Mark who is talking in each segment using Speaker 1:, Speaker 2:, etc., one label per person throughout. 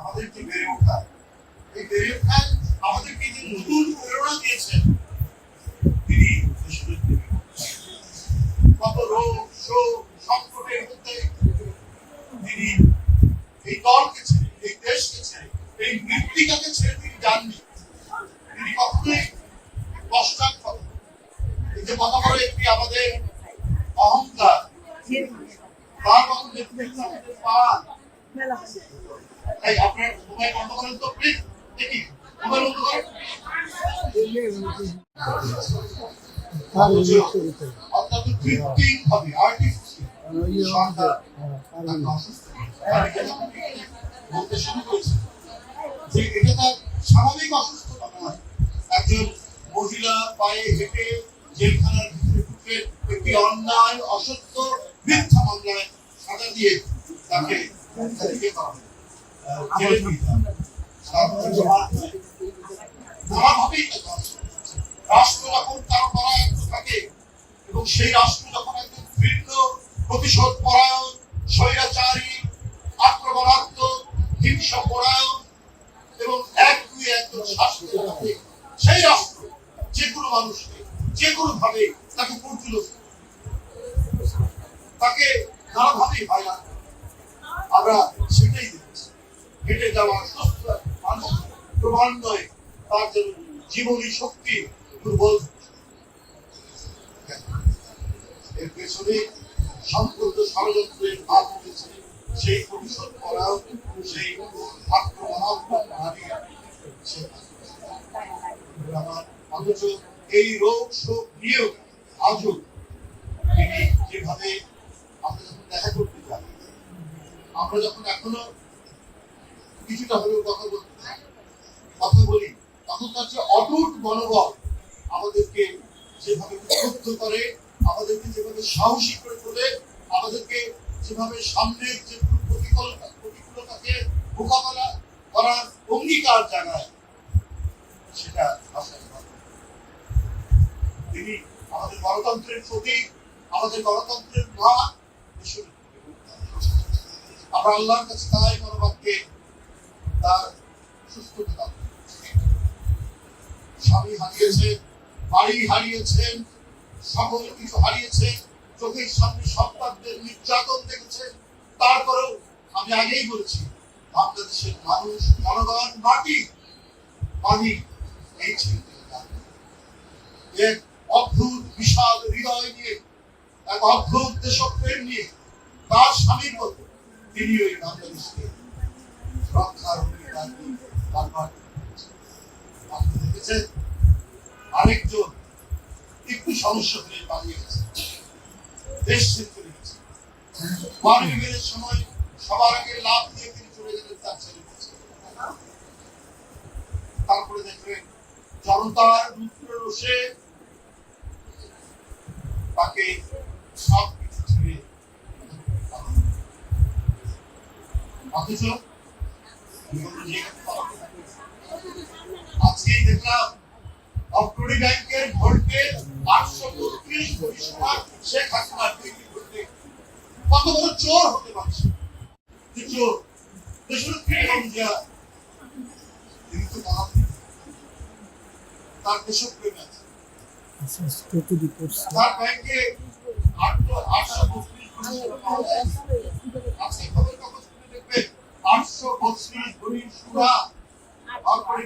Speaker 1: আমাদেরকে বেড়ে ওঠা। এই বেড়ে ওঠায় আমাদেরকে যে নতুন প্রেরণা দিয়েছেন তিনি কত রোগ শোক সংকটের মধ্যে তিনি এই দলকে ছেড়ে এই দেশকে ছেড়ে এই মৃত্তিকাকে ছেড়ে তিনি যাননি। তিনি কখনোই এই যে কথা বলে একটি আমাদের অহংকার তার মতো নেতৃত্ব আমাদের পাওয়া এটা স্বাভাবিক অসুস্থতা নয় একজন মহিলা পায়ে হেঁটে জেলখানার ভিতরে ঢুকে একটি অন্যায়, অসত্য মিথ্যা মামলায় সাজা দিয়ে তাকে রাষ্ট্র যখন তার পরায়ত্ত থাকে এবং সেই রাষ্ট্র যখন একজন ভিন্ন প্রতিশোধ পরায়ণ স্বৈরাচারী আক্রমণাত্মক হিংসা পরায়ণ এবং এক দুই একজন শাসক সেই রাষ্ট্র যে কোনো মানুষকে যে কোনো ভাবে তাকে পর্যুলো তাকে নানাভাবেই হয়রান করে। আমরা সেটাই দেখেছি। হেঁটে যাওয়া মানুষ ক্রমান্বয়ে তার জীবনী শক্তি দুর্বল। এর পেছনে সম্পূর্ণ ষড়যন্ত্রের ভাব সেই ভবিষ্যৎ করাও সেই আক্রমণাত্মক অথচ এই রোগ শোক নিয়েও আজও তিনি যেভাবে আমরা দেখা যাই আমরা যখন এখনও কিছুটা হলেও কথা বলতে কথা বলি, তখন তার যে অটুট মনোবল আমাদেরকে যেভাবে উদ্বুদ্ধ করে, আমাদেরকে যেভাবে সাহসী করে তোলে, আমাদেরকে যেভাবে সামনের যে প্রতিকূলতা, প্রতিকূলতাকে মোকাবেলা করার অঙ্গীকার জানায়, সেটা। তিনি আমাদের গণতন্ত্রের প্রতীক, আমাদের গণতন্ত্রের মা আমরা আল্লাহর কাছে তাই মনোভাবকে তার সুস্থতা। দান স্বামী হারিয়েছেন বাড়ি হারিয়েছেন সকল কিছু হারিয়েছেন চোখের সামনে সন্তানদের নির্যাতন দেখেছেন তারপরেও আমি আগেই বলেছি, বাংলাদেশের মানুষ জনগণ মাটি পানি এই এক অদ্ভুত, বিশাল হৃদয় নিয়ে, এক অদ্ভুত দেশপ্রেম নিয়ে তার স্বামীর মতো তিনি ওই বাংলাদেশকে রক্ষার অঙ্গীকার নিয়ে আপনি দেখেছেন, আরেকজন একটু সমস্যা হয়ে পালিয়ে গেছে। দেশ চলে গেছে। মানবীর সময় সবার আগে লাভ দিয়ে তিনি চলে গেলেন তার ছেলে তারপরে দেখবেন জনতার রুদ্র রোষে তাকে সব কিছু ছেড়ে অথচ আজকেই দেখলাম অক্টোরি ব্যাংকের ভোল্টে আটশো বত্রিশ কোটি সমান শেখ হাসিনার তৈরি ভোল্টে কত বড় চোর হতে পারছে যে চোর? দেশরক্ষী বেগম জিয়া তিনি তো তার দেশপ্রেম আছে। তার ব্যাংকে আটশো আটশো বত্রিশ কোটি টাকা পাওয়া যায় আজকে খবর কাগজ খুলে দেখবেন আটশো বত্রিশ কোটি সুরা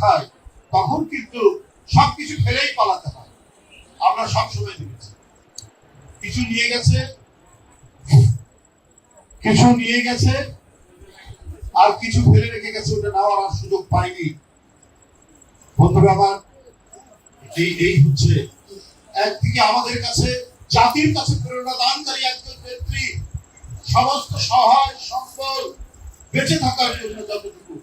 Speaker 1: খায়, তখন কিন্তু সবকিছু ফেলেই পালাতে হয়। আমরা সবসময় কিছু নিয়ে গেছে, কিছু নিয়ে গেছে, আর কিছু ফেলে রেখে গেছে, ওটা নেওয়ার আর সুযোগ পায়নি বন্ধুরা আমার, এই এই হচ্ছে একদিকে আমাদের কাছে, জাতির কাছে প্রেরণা দানকারী একজন নেত্রী, সমস্ত সহায়, সম্বল বেঁচে থাকার জন্য যতটুকু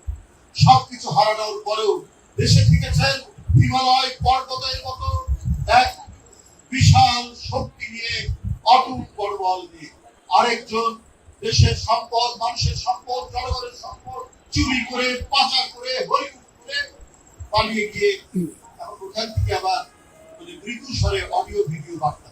Speaker 1: সবকিছু হারানোর পরেও দেশে টিকেছেন হিমালয় পর্বতের মতো এক বিশাল শক্তি নিয়ে অটুট পরবল নিয়ে। আরেকজন দেশের সম্পদ মানুষের সম্পদ জনগণের সম্পদ চুরি করে পাচার করে হরিপুর করে পালিয়ে গিয়ে এখন ওখান থেকে আবার মানে মৃদু স্বরে অডিও ভিডিও বার্তা